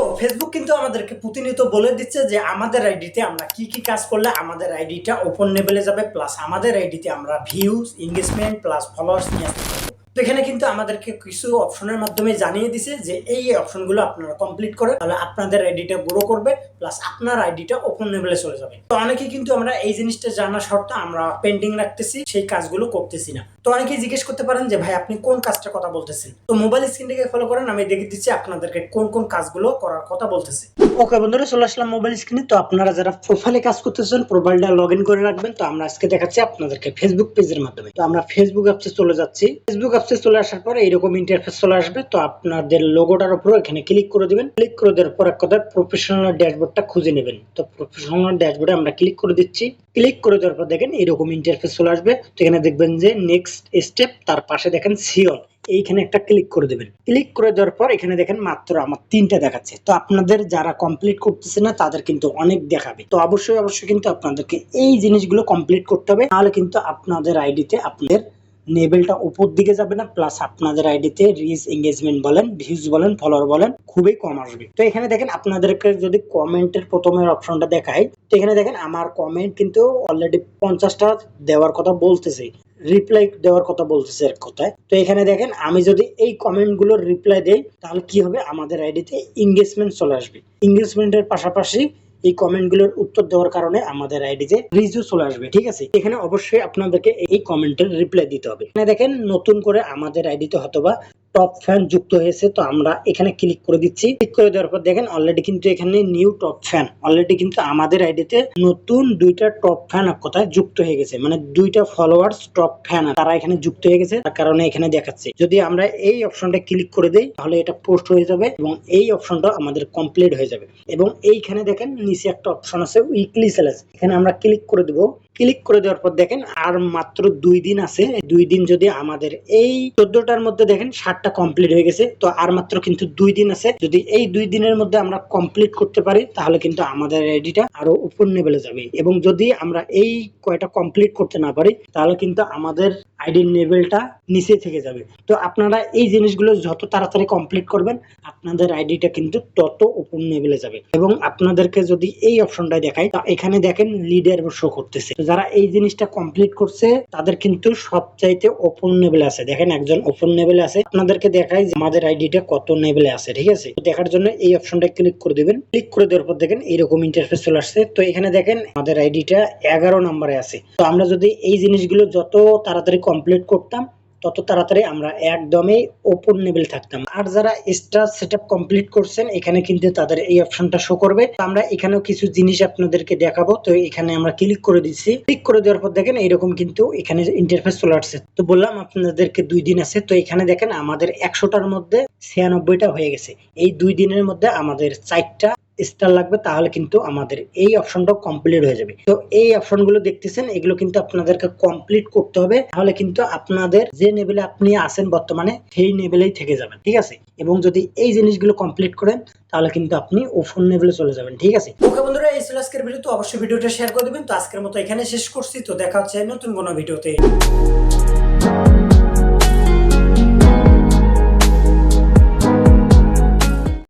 তো ফেসবুক কিন্তু আমাদেরকে প্রতিনিয়ত বলে দিচ্ছে যে আমাদের আইডিতে আমরা কি কি কাজ করলে আমাদের আইডিটা ওপেন লেভেলে যাবে প্লাস আমাদের আইডিতে আমরা ভিউজ এঙ্গেজমেন্ট প্লাস ফলোয়ার্স নিয়ে আসতে পারব। এখানে কিন্তু আমাদেরকে কিছু অপশনের মাধ্যমে জানিয়ে দিছে যে এই অপশনগুলো আপনারা কমপ্লিট করে তাহলে আপনাদের আইডিটা গ্রো করবে প্লাস আপনার আইডিটা ওপেন লেভেলে চলে যাবে। তো অনেকে কিন্তু আমরা এই জিনিসটা জানা শর্তে আমরা পেন্ডিং রাখতেছি, সেই কাজগুলো করতেছি না। তো অনেকেই জিজ্ঞেস করতে পারেন যে, ভাই, আপনি কোন কাজটার কথা বলতেছেন? তো মোবাইল স্ক্রিনটাকে ফলো করেন, আমি দেখে দিচ্ছি আপনাদেরকে কোন কোন কাজগুলো করার কথা বলতেছি। ওকে বন্ধুরা, চলে আসলাম মোবাইল স্ক্রিনে তো আপনারা যারা প্রোফাইলে কাজ করতেছেন প্রোফাইলটা লগ ইন করে রাখবেন। তো আমরা আজকে দেখাচ্ছি আপনাদেরকে ফেসবুক পেজের মাধ্যমে। তো আমরা ফেসবুক অ্যাপসে চলে যাচ্ছি। ফেসবুক অ্যাপসে চলে আসার পরে এইরকম ইন্টারফেস চলে আসবে। তো আপনাদের লোগোটার উপর এখানে ক্লিক করে দিবেন। ক্লিক করে দেওয়ার পর এক কথায় প্রফেশনাল ড্যাশবোর্ডটা খুঁজে নেবেন। তো প্রফেশনাল ড্যাশবোর্ডে আমরা ক্লিক করে দিচ্ছি। ক্লিক করে দেওয়ার পর দেখেন এরকম ইন্টারফেস চলে আসবে। তো এখানে দেখবেন যে নেক্সট স্টেপ তার পাশে দেখেন সিওল এইখানে একটা ক্লিক করে দেবেন। ক্লিক করে দেওয়ার পর এখানে দেখেন মাত্র আমার তিনটা দেখাচ্ছে। তো আপনাদের যারা কমপ্লিট করতেছে না, তাদের কিন্তু অনেক দেখাবে। তো অবশ্যই অবশ্যই কিন্তু আপনাদেরকে এই জিনিসগুলো কমপ্লিট করতে হবে। নাহলে কিন্তু আপনাদের আইডিতে আপনাদের লেভেলটা উপর দিকে যাবে না প্লাস আপনাদের আইডিতে রিচ এঙ্গেজমেন্ট বলেন ভিউজ বলেন ফলোয়ার বলেন, খুবই কম আসবে। তো এখানে দেখেন আপনাদেরকে যদি কমেন্টের প্রথমের অপশনটা দেখায় তো এখানে দেখেন আমার কমেন্ট কিন্তু অলরেডি পঞ্চাশটা দেওয়ার কথা বলতেছে রিপ্লাই দেওয়ার কথা বলতেছে এক কথায়। তো এখানে দেখেন আমি যদি এই কমেন্টগুলোর রিপ্লাই দেই, তাহলে কি হবে? আমাদের আইডিতে এঙ্গেজমেন্ট চলে আসবে। এঙ্গেজমেন্টের পাশাপাশি এই কমেন্টগুলোর উত্তর দেওয়ার কারণে আমাদের আইডি আইডিতে রিভিউ চলে আসবে, ঠিক আছে? এখানে অবশ্যই আপনাদেরকে এই কমেন্টের রিপ্লাই দিতে হবে। এখানে দেখেন, নতুন করে আমাদের আইডিতে হয়তোবা টপ ফ্যান যুক্ত হয়েছে, তো আমরা এখানে ক্লিক করে দিচ্ছি। ক্লিক করে দেওয়ার পর দেখেন অলরেডি কিন্তু এখানে নিউ টপ ফ্যান অলরেডি কিন্তু আমাদের আইডিতে নতুন দুইটা টপ ফ্যান কথায় যুক্ত হয়ে গেছে। মানে দুইটা ফলোয়ার্স টপ ফ্যান তারা এখানে যুক্ত হয়ে গেছে, তার কারণে এখানে দেখাচ্ছে। যদি আমরা এই অপশনটা ক্লিক করে দেই, তাহলে এটা পোস্ট হয়ে যাবে এবং এই অপশনটা আমাদের কমপ্লিট হয়ে যাবে। এবং এইখানে দেখেন নিচে একটা অপশন আছে উইকলি সেলেস এখানে আমরা ক্লিক করে দেবো। ক্লিক করে দেওয়ার পর দেখেন আর মাত্র দুই দিন আছে। দুই দিন যদি আমাদের এই চোদ্দটার মধ্যে দেখেন ষাটটা কমপ্লিট হয়ে গেছে। তো আর মাত্র কিন্তু দুই দিন আছে। যদি এই দুই দিনের মধ্যে আমরা কমপ্লিট করতে পারি, তাহলে কিন্তু আমাদের আইডিটা আরও উপর লেভেলে যাবে। এবং যদি আমরা এই কয়টা কমপ্লিট করতে না পারি, তাহলে কিন্তু আমাদের আইডির লেভেলটা নিচে থেকে যাবে। তো আপনারা এই জিনিসগুলো যত তাড়াতাড়ি কমপ্লিট করবেন, আপনাদের আইডিটা কিন্তু তত উপর লেভেলে যাবে। এবং আপনাদেরকে যদি এই অপশনটা দেখাই এখানে দেখেন লিডার শো করতেছে। তো যারা এই জিনিসটা কমপ্লিট করছে, তাদের কিন্তু সবচাইতে ওপেন লেভেলে আছে। দেখেন একজন ওপেন লেভেলে আছে। আপনাদেরকে দেখাই যে আমাদের আইডিটা কত লেভেলে আছে, ঠিক আছে? দেখার জন্য এই অপশনটা ক্লিক করে দিবেন। ক্লিক করে দেওয়ার পর দেখেন এইরকম ইন্টারফেস চলে আসছে। তো এখানে দেখেন আমাদের আইডিটা এগারো নম্বরে আছে। তো আমরা যদি এই জিনিসগুলো যত তাড়াতাড়ি কমপ্লিট করতাম, তত তাড়াতাড়ি আমরা একদমই ওপর লেভেল থাকতাম। আর যারা স্টার সেট কমপ্লিট করছেন, এখানে কিন্তু তাদের এই অপশনটা শো করবে। আমরা এখানেও কিছু জিনিস আপনাদেরকে দেখাবো। তো এখানে আমরা ক্লিক করে দিচ্ছি। ক্লিক করে দেওয়ার পর দেখেন, এরকম কিন্তু এখানে ইন্টারফেস চলে আসছে। তো বললাম, আপনাদেরকে দুই দিন আছে। তো এখানে দেখেন, আমাদের একশোটার মধ্যে ছিয়ানব্বইটা হয়ে গেছে। এই দুই দিনের মধ্যে আমাদের চারটা স্টার লাগবে, তাহলে কিন্তু আমাদের এই অপশনটা কমপ্লিট হয়ে যাবে। তো এই অপশনগুলো দেখতেছেন, এগুলো কিন্তু আপনাদেরকে কমপ্লিট করতে হবে, তাহলে কিন্তু আপনাদের যে লেভেলে আপনি আছেন বর্তমানে, সেই লেভেলেই থেকে যাবেন, ঠিক আছে? এবং যদি এই জিনিসগুলো কমপ্লিট করেন, তাহলে কিন্তু আপনি ওফোন লেভেলে চলে যাবেন, ঠিক আছে? ওকে বন্ধুরা, এই ছিল আজকের ভিডিও তো অবশ্যই ভিডিওটা শেয়ার করে দিবেন। তো আজকের মতো এখানে শেষ করছি, তো দেখা হচ্ছে নতুন কোনো ভিডিওতে